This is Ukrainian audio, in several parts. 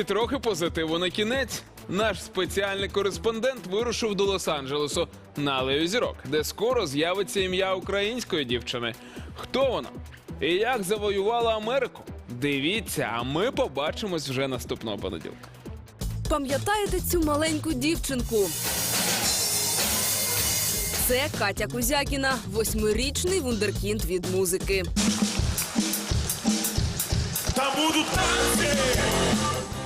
І трохи позитиву на кінець. Наш спеціальний кореспондент вирушив до Лос-Анджелесу на алею зірок, де скоро з'явиться ім'я української дівчини. Хто вона? І як завоювала Америку? Дивіться, а ми побачимось вже наступного понеділка. Пам'ятаєте цю маленьку дівчинку? Це Катя Кузякіна, восьмирічний вундеркінд від музики. Та будуть танці!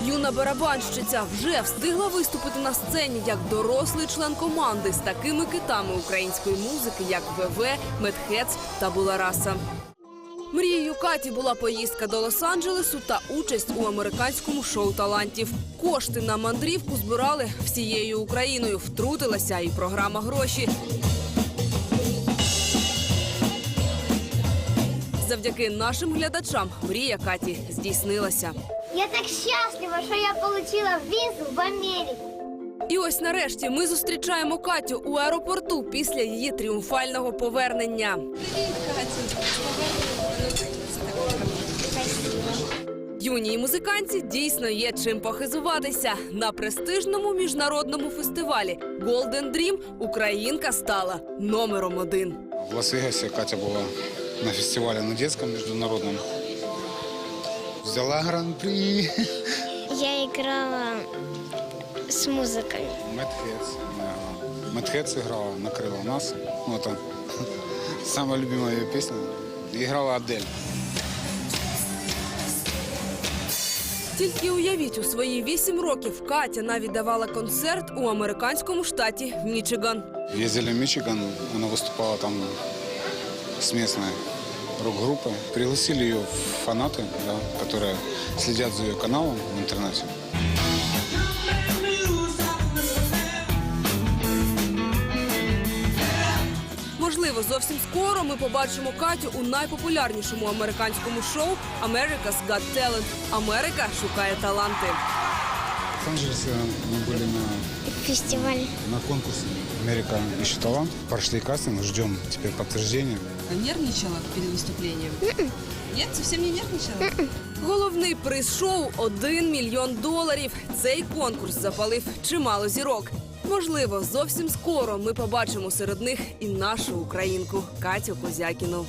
Юна барабанщиця вже встигла виступити на сцені як дорослий член команди з такими китами української музики, як ВВ, Медхец та Булараса. Мрією Каті була поїздка до Лос-Анджелесу та участь у американському шоу талантів. Кошти на мандрівку збирали всією Україною. Втрутилася і програма гроші. Завдяки нашим глядачам мрія Каті здійснилася. Я так счастлива, что я получила визу в Америку. І ось нарешті ми зустрічаємо Катю у аеропорту після її тріумфального повернення. Юній музиканці дійсно є чим похизуватися. На престижному міжнародному фестивалі Golden Dream Українка стала номером один. В Лас-Вегасе Катя была на фестивале на детском международном. Взяла гран-при. Я играла с музыкой. Мэтхедс. Мэтхедс играла, накрыла нас. Ну, это самая любимая ее песня. Играла Адель. Тільки уявіть, у свої вісім років Катя навіть давала концерт у американському штаті Мічиган. Ездили в Мичиган, она выступала там с местной рок-группой. Пригласили ее фанаты, да, которые следят за ее каналом в интернете. Можливо, зовсім скоро ми побачимо Катю у найпопулярнішому американському шоу America's Got Talent. Америка шукає таланти. В Лос-Анджелесе мы были на, Фестиваль. на конкурсе «Америка ищет талант». Прошли кастинг, ждем теперь подтверждения. Нервничала перед выступлением? Нет, совсем не нервничала? Головний приз шоу 1 мільйон доларів. Цей конкурс запалив чимало зірок. Можливо, зовсім скоро ми побачимо серед них і нашу українку Катю Козякіну.